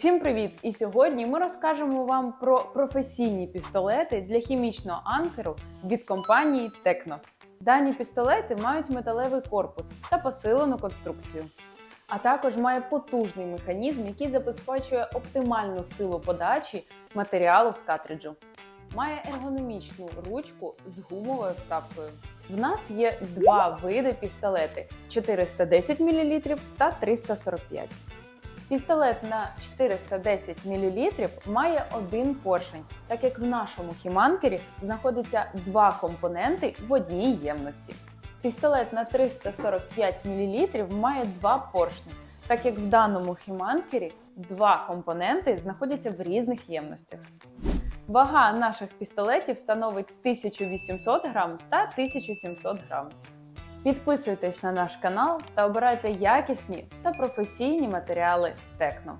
Всім привіт! І сьогодні ми розкажемо вам про професійні пістолети для хімічного анкеру від компанії Tecno. Дані пістолети мають металевий корпус та посилену конструкцію, а також має потужний механізм, який забезпечує оптимальну силу подачі матеріалу з картриджу. Має ергономічну ручку з гумовою вставкою. В нас є два види пістолети: 410 мл та 345 Пістолет на 410 мл має один поршень, так як в нашому хіманкері знаходиться два компоненти в одній ємності. Пістолет на 345 мл має два поршні, так як в даному хіманкері два компоненти знаходяться в різних ємностях. Вага наших пістолетів становить 1800 грам та 1700 грам. Підписуйтесь на наш канал та обирайте якісні та професійні матеріали Текно.